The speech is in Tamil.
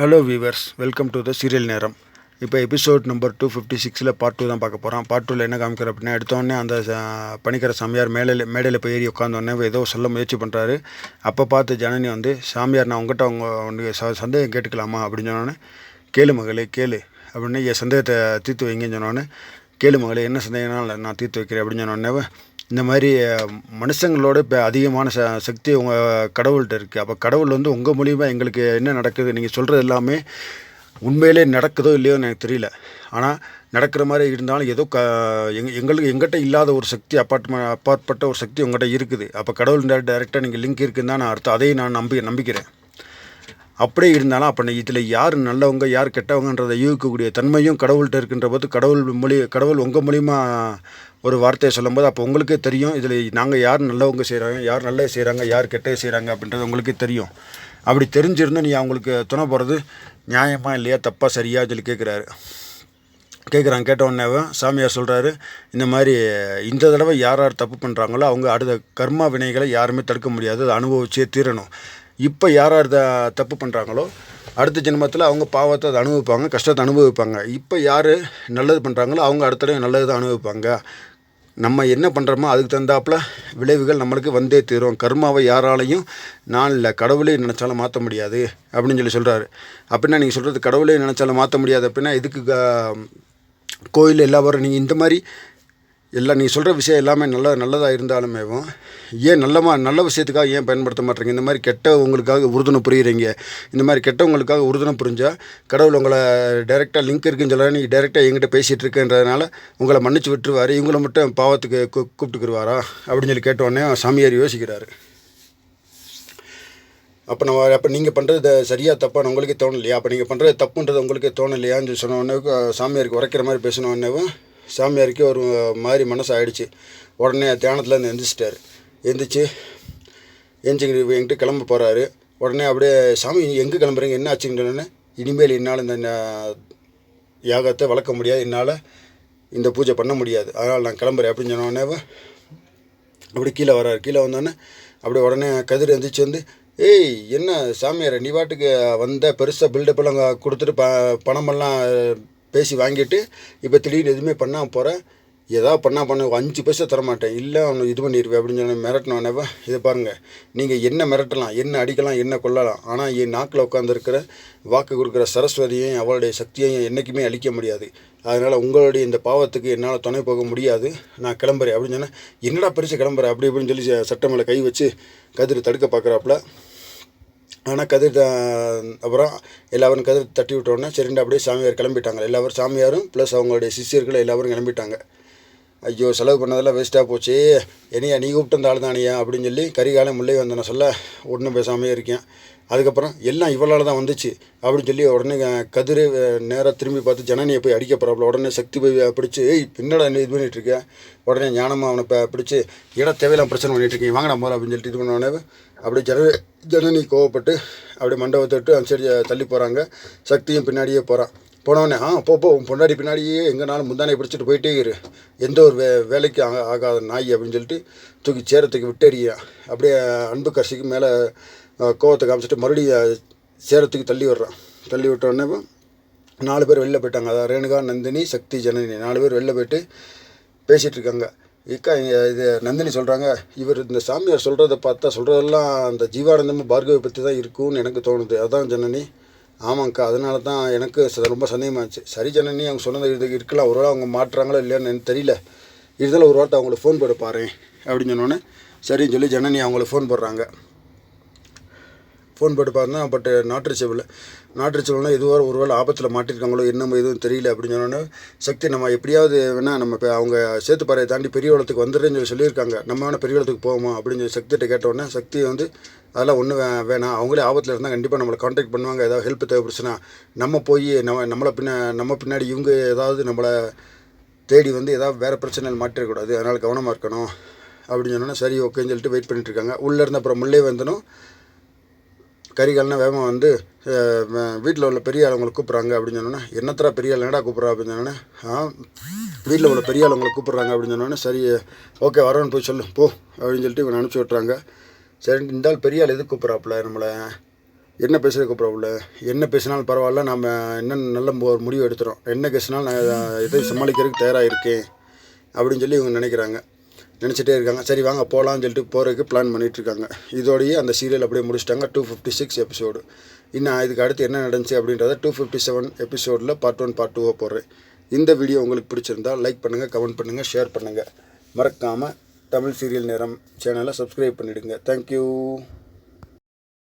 Hello viewers welcome to the serial நேரம் இப்போ எபிசோட் நம்பர் டூ ஃபிஃப்டி சிக்ஸில் பார்ட் டூ தான் பார்க்க போகிறோம் பார்ட் டூவில் என்ன காமிக்கிற அப்படின்னா எடுத்தோடனே அந்த பணிக்கிற சாமியார் மேலே மேடையில் போய் ஏறி உட்காந்தோடனே ஏதோ சொல்ல முயற்சி பண்ணுறாரு அப்போ பார்த்து ஜனனி வந்து சாமியார் நான் உங்கள்கிட்ட அவங்க உனக்கு ச சந்தேகம் கேட்டுக்கலாமா? அப்படின்னு சொன்னோன்னே கேளு மகளே கேளு. அப்படின்னு என் சந்தேகத்தை தீர்த்து வைங்கன்னு சொன்னோன்னே கேளு மகளே என்ன சந்தேகம்னா நான் தீர்த்து வைக்கிறேன். அப்படின்னு சொன்னோடனே இந்த மாதிரி மனுஷங்களோட இப்போ அதிகமான ச சக்தி உங்கள் கடவுள்கிட்ட இருக்குது அப்போ கடவுள் வந்து உங்கள் மூலிமா எங்களுக்கு என்ன நடக்குது? நீங்கள் சொல்கிறது எல்லாமே உண்மையிலே நடக்குதோ இல்லையோன்னு எனக்கு தெரியல. ஆனால் நடக்கிற மாதிரி இருந்தாலும் ஏதோ க எங் எங்களுக்கு எங்கிட்ட இல்லாத ஒரு சக்தி அப்பார்ட்மெண்ட் அப்பாற்பட்ட ஒரு சக்தி உங்கள்கிட்ட இருக்குது. அப்போ கடவுள் டைரெக்டாக நீங்கள் லிங்க் இருக்குன்னு தான் நான் அர்த்தம். அதையும் நான் நம்பி நம்பிக்கிறேன். அப்படியே இருந்தாலும் அப்போ இதில் யார் நல்லவங்க யார் கெட்டவங்கன்றதை யூகிக்கக்கூடிய தன்மையும் கடவுள்கிட்ட இருக்கின்ற போது கடவுள் மொழி கடவுள் உங்கள் மூலிமா ஒரு வார்த்தையை சொல்லும்போது அப்போ உங்களுக்கே தெரியும் இதில் நாங்கள் யார் நல்லவங்க செய்கிறாங்க யார் நல்லது செய்கிறாங்க யார் கெட்டது செய்கிறாங்க அப்படின்றது உங்களுக்கே தெரியும். அப்படி தெரிஞ்சிருந்து நீ அவங்களுக்கு துணை போகிறது நியாயமாக இல்லையா தப்பாக சரியா சொல்லி கேட்குறாரு கேட்குறாங்க கேட்ட சாமியார் சொல்கிறாரு இந்த மாதிரி இந்த தடவை யார் யார் தப்பு பண்ணுறாங்களோ அவங்க அடுத்த கர்மா வினைகளை யாருமே தடுக்க முடியாது அதை அனுபவிச்சே தீரணும். இப்போ யார் யார் த- தப்பு பண்ணுறாங்களோ அடுத்த ஜென்மத்தில் அவங்க பாவத்தை அதை அனுபவிப்பாங்க கஷ்டத்தை அனுபவிப்பாங்க. இப்போ யார் நல்லது பண்ணுறாங்களோ அவங்க அடுத்த தடவை நல்லது தான் அனுபவிப்பாங்க. நம்ம என்ன பண்ணுறோமோ அதுக்கு தகுந்தாப்புல விளைவுகள் நம்மளுக்கு வந்தே தீரும். கர்மாவை யாராலையும் நான் இல்லை கடவுளே நினச்சாலும் மாற்ற முடியாது அப்படின்னு சொல்லி சொல்கிறாரு அப்படின்னா நீங்கள் சொல்கிறது கடவுளே நினச்சாலும் மாற்ற முடியாது அப்படின்னா இதுக்கு கோயில் எல்லா வரும். நீங்கள் இந்த மாதிரி எல்லாம் நீங்கள் சொல்கிற விஷயம் எல்லாமே நல்ல நல்லதாக இருந்தாலுமே ஏன் நல்லமா நல்ல விஷயத்துக்காக ஏன் பயன்படுத்த மாட்டேறீங்க? இந்த மாதிரி கெட்டவங்களுக்காக உறுதுணை புரியுறீங்க. இந்த மாதிரி கெட்டவங்களுக்காக உறுதுணை புரிஞ்சால் கடவுள் உங்களை டைரெக்டாக லிங்க் இருக்குன்னு சொல்ல நீங்கள் டைரெக்டாக எங்கிட்ட பேசிகிட்டு இருக்கேன்றதுனால உங்களை மன்னிச்சு விட்டுருவார். இவங்கள மட்டும் பாவத்துக்கு கூ கூப்பிட்டுக்குருவாரா? அப்படின்னு சொல்லி கேட்டோடனே சாமியார் யோசிக்கிறாரு. அப்போ நம்ம அப்போ நீங்கள் பண்ணுறது சரியாக தப்பான்னு உங்களுக்கே தோணலையா? அப்போ நீங்கள் பண்ணுறது தப்புன்றது உங்களுக்கே தோணலையான்னு சொல்லி சொன்ன உடனே சாமியாருக்கு உரைக்கிற மாதிரி பேசின உடனேவும் சாமியாருக்கே ஒரு மாதிரி மனசு உடனே தியானத்தில் இருந்து எந்திரிச்சிட்டாரு. எந்திரிச்சு எந்திரிச்சு என்கிட்ட கிளம்ப போகிறாரு உடனே அப்படியே சாமி எங்கே கிளம்புறீங்க? என்ன ஆச்சுங்கன்னு இனிமேல் என்னால் இந்த யாகத்தை வளர்க்க முடியாது. என்னால் இந்த பூஜை பண்ண முடியாது. அதனால் நான் கிளம்புறேன். அப்படின்னு சொன்னோடனே அப்படி கீழே வர்றாரு கீழே வந்தோடனே அப்படியே உடனே கதிர் எந்திரிச்சு வந்து ஏய் என்ன சாமியார் நீ பாட்டுக்கு வந்த பெருசாக பில்டப் எல்லாம் கொடுத்துட்டு ப பணமெல்லாம் பேசி வாங்கிட்டு இப்போ திடீர்னு எதுவுமே பண்ணால் போகிறேன் ஏதாவது பண்ணால் பண்ண அஞ்சு பைசா தரமாட்டேன் இல்லை அவனை இது பண்ணிடுவேன் அப்படின்னு சொன்ன மிரட்டினவனவ இதை பாருங்கள் நீங்கள் என்ன மிரட்டலாம் என்ன அடிக்கலாம் என்ன கொள்ளலாம் ஆனால் என் நாக்கில் உட்காந்துருக்கிற வாக்கு கொடுக்குற சரஸ்வதியையும் அவளுடைய சக்தியையும் என்றைக்குமே அழிக்க முடியாது. அதனால் உங்களுடைய இந்த பாவத்துக்கு என்னால் துணை போக முடியாது. நான் கிளம்புறேன் அப்படின்னு சொன்னேன் என்னடா பரிசு கிளம்புறேன் அப்படி இப்படின்னு சொல்லி ச- மேலே கை வச்சு கதிர் தடுக்க பார்க்குறாப்புல ஆனால் கதிர் அப்புறம் எல்லாரும் கதிர் தட்டி விட்டோன்னே சரிண்டு அப்படியே சாமியார் கிளம்பிட்டாங்க. எல்லாரும் சாமியாரும் ப்ளஸ் அவங்களுடைய சிஷ்யர்கள் எல்லாரும் கிளம்பிட்டாங்க. ஐயோ செலவு பண்ணதெல்லாம் வேஸ்ட்டாக போச்சு. என்னையா நீ கூப்பிட்டு ஆள் தானியா? அப்படின்னு சொல்லி கரிகாலம் முல்லை வந்தன சொல்ல ஒன்றும் பேசாமே இருக்கேன். அதுக்கப்புறம் எல்லாம் இவளால் தான் வந்துச்சு. அப்படின்னு சொல்லி உடனே கதிர் நேராக திரும்பி பார்த்து ஜனனியை போய் அடிக்க போகிறாப்புல உடனே சக்தி போய் பிடிச்சி ஏய் பின்னடா இது பண்ணிட்டு உடனே ஞானமாக அவனை இப்போ பிடிச்சி இட தேவையில்லாம் பிரச்சனை பண்ணிட்டு இருக்கேன் வாங்கடா போல அப்படின்னு சொல்லிட்டு இது பண்ண அப்படியே ஜன ஜனனி கோவப்பட்டு அப்படியே மண்டபத்தை விட்டு அந்த சைடு தள்ளி போகிறாங்க சக்தியும் பின்னாடியே போகிறான் போனவொடனே ஆ போ போ உன் பொண்டாடி பின்னாடியே எங்கேனாலும் முந்தானை பிடிச்சிட்டு போயிட்டே இரு. எந்த ஒரு வே வேலைக்கு ஆக ஆகாத நாய் அப்படின்னு சொல்லிட்டு தூக்கி சேரத்துக்கு விட்டெறியான் அப்படியே அன்பு கரிசிக்கு மேலே கோவத்தை காமிச்சிட்டு மறுபடியும் சேரத்துக்கு தள்ளி விடுறான். தள்ளி விட்டோடனே நாலு பேர் வெளில போயிட்டாங்க. அதான் ரேணுகா நந்தினி சக்தி ஜனனி நாலு பேர் வெளில போயிட்டு பேசிகிட்டு இருக்காங்க. இக்கா இது நந்தினி சொல்கிறாங்க இவர் இந்த சாமியார் சொல்கிறத பார்த்தா சொல்கிறதெல்லாம் அந்த ஜீவானந்தமும் பார்கவி பற்றி தான் இருக்கும்னு எனக்கு தோணுது. அதான் ஜனனி ஆமாங்க்கா அதனால தான் எனக்கு ரொம்ப சந்தேகமாச்சு. சரி ஜனனி அவங்க சொன்னது இது இருக்கலாம். ஒருவேளை அவங்க மாட்டுறாங்களோ இல்லையான்னு எனக்கு தெரியல. இருந்தாலும் ஒரு வார்த்தை அவங்களுக்கு ஃபோன் போட பாரு அப்படின்னு சொன்னோன்னே சரின்னு சொல்லி ஜனனி அவங்களுக்கு ஃபோன் போடுறாங்க. ஃபோன் போட்டு பார்த்தா பட் நாட்டு செவில் நாட்டு செவில்னா எதுவோ ஒரு வேளை ஆபத்தில் மாட்டிருக்காங்களோ என்னமோ எதுவும் தெரியல அப்படின்னு சொன்னோன்னே சக்தி நம்ம எப்படியாவது வேணால் நம்ம இப்போ அவங்க சேத்துப்பாறையை தாண்டி பெரியவளத்துக்கு வந்துடுறேன்னு சொல்லி சொல்லியிருக்காங்க. நம்ம வேணால் பெரியவளத்துக்கு போவோமா அப்படின்னு சொல்லி சக்திகிட்ட கேட்டோடனே சக்தி வந்து அதெல்லாம் ஒன்றும் வேணாம். அவங்களே ஆபத்தில் இருந்தால் கண்டிப்பாக நம்மளை காண்டாக்ட் பண்ணுவாங்க. ஏதாவது ஹெல்ப் தேவைப்படுச்சுன்னா நம்ம போய் நம்ம நம்மளை பின்ன நம்ம பின்னாடி இவங்க ஏதாவது நம்மளை தேடி வந்து ஏதாவது வேறு பிரச்சனைகள் மாட்டிடக்கூடாது அதனால் கவனமாக இருக்கணும். அப்படின்னு சொன்னோன்னே சரி ஓகேன்னு சொல்லிட்டு வெயிட் பண்ணிட்டுருக்காங்க உள்ளே இருந்த அப்புறம் முல்லை வந்தனும் கரிகால்னா வேகமாக வந்து வீட்டில் உள்ள பெரிய ஆளுங்களை கூப்பிட்றாங்க அப்படின்னு சொன்னோன்னே என்னத்தரா பெரிய ஆள் என்னடா கூப்பிட்றா? அப்படின்னு சொன்னோன்னே வீட்டில் உள்ள பெரிய ஆளுங்களை கூப்பிட்றாங்க. அப்படின்னு சொன்னோன்னே சரி ஓகே வரோன்னு போய் சொல்லு போ. அப்படின்னு சொல்லிட்டு இவனை அனுப்பிச்சி விட்றாங்க சரி இந்த ஆள் பெரிய ஆள் எதுக்கு கூப்பிட்றாப்புல நம்மளை? என்ன பேசுறது கூப்பிட்றாப்புல? என்ன பேசினாலும் பரவாயில்ல நம்ம என்ன நல்ல மு- ஒரு முடிவு எடுத்துகிறோம் என்ன பேசினாலும் நான் எதை சமாளிக்கிறதுக்கு தயாராக இருக்கேன் அப்படின்னு சொல்லி இவங்க நினைக்கிறாங்க. நினச்சிட்டே இருக்காங்க. சரி வாங்க போகலான்னு சொல்லிட்டு போகிறதுக்கு பிளான் பண்ணிகிட்ருக்காங்க இருக்காங்க இதோடயே அந்த சீரியல் அப்படியே முடிச்சிட்டாங்க. டூ ஃபிஃப்டி சிக்ஸ் எபிசோடு இன்னும் இதுக்கு அடுத்து என்ன நடந்துச்சு அப்படின்றத டூ ஃபிஃப்டி செவன் எபிசோடில் பார்ட் ஒன் பார்ட் டூவாக போடுறேன். இந்த வீடியோ உங்களுக்கு பிடிச்சிருந்தா லைக் பண்ணுங்கள் கமெண்ட் பண்ணுங்கள் ஷேர் பண்ணுங்கள் மறக்காமல் தமிழ் சீரியல் நேரம் சேனலை சப்ஸ்கிரைப் பண்ணிவிடுங்க தேங்க்யூ